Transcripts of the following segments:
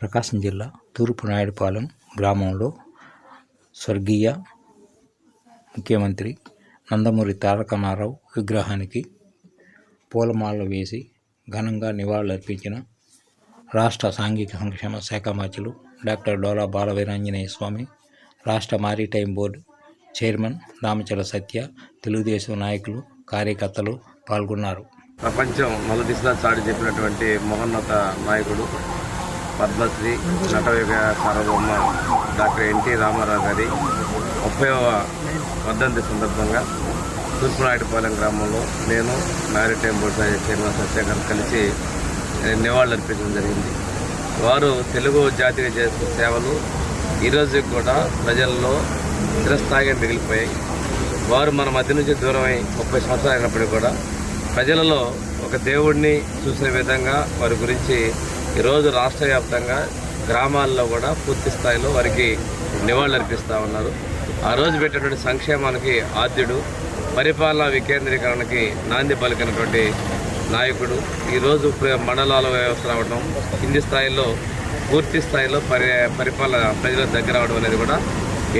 ప్రకాశం జిల్లా తూర్పు నాయుడుపాలెం గ్రామంలో స్వర్గీయ ముఖ్యమంత్రి నందమూరి తారక విగ్రహానికి పూలమాలలు వేసి ఘనంగా నివాళులర్పించిన రాష్ట్ర సాంఘిక సంక్షేమ శాఖ మంత్రులు డాక్టర్ డోలా బాలవీరాంజనేయ స్వామి రాష్ట్ర maritime board chairman Ramachala Satya Telugu Desam నాయకులు కార్యకర్తలు పాల్గొన్నారు. ప్రపంచం మొదటిసారి చాటి చెప్పినటువంటి మహోన్నత నాయకుడు పద్మశ్రీ నటవిక సార్వభౌమ డాక్టర్ ఎన్టీ రామారావు గారి ముప్పైవ వర్ధంతి సందర్భంగా తూర్పునాయుడుపాలెం గ్రామంలో నేను మ్యారిటైమ్ బోర్డు చైర్మన్ సత్య గారు కలిసి నివాళులర్పించడం జరిగింది. వారు తెలుగు జాతికి చేసిన సేవలు ఈరోజు కూడా ప్రజల్లో చిరస్థాయిగా మిగిలిపోయాయి. వారు మన మధ్య నుంచి దూరమై ముప్పై సంవత్సరాలు అయినప్పటికీ కూడా ప్రజలలో ఒక దేవుడిని చూసే విధంగా వారి గురించి ఈరోజు రాష్ట్ర వ్యాప్తంగా గ్రామాల్లో కూడా పూర్తి స్థాయిలో వారికి నివాళులర్పిస్తూ ఉన్నారు. ఆ రోజు పెట్టినటువంటి సంక్షేమానికి ఆద్యుడు పరిపాలన వికేంద్రీకరణకి నాంది పలికినటువంటి నాయకుడు ఈరోజు మండలాల వ్యవస్థ రావడం కింది స్థాయిలో పూర్తి స్థాయిలో పరి పరిపాలన ప్రజల దగ్గర అవడం అనేది కూడా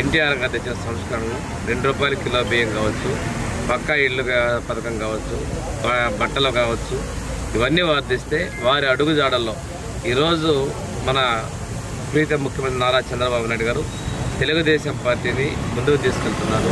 ఎన్టీఆర్ గారు తెచ్చిన సంస్కరణలు. రెండు రూపాయల కిలో బియ్యం కావచ్చు పక్కా ఇళ్ళు పథకం కావచ్చు బట్టలు కావచ్చు ఇవన్నీ వర్ధిస్తే వారి అడుగుజాడల్లో ఈరోజు మన ప్రీత ముఖ్యమంత్రి నారా చంద్రబాబు నాయుడు గారు తెలుగుదేశం పార్టీని ముందుకు తీసుకెళ్తున్నారు.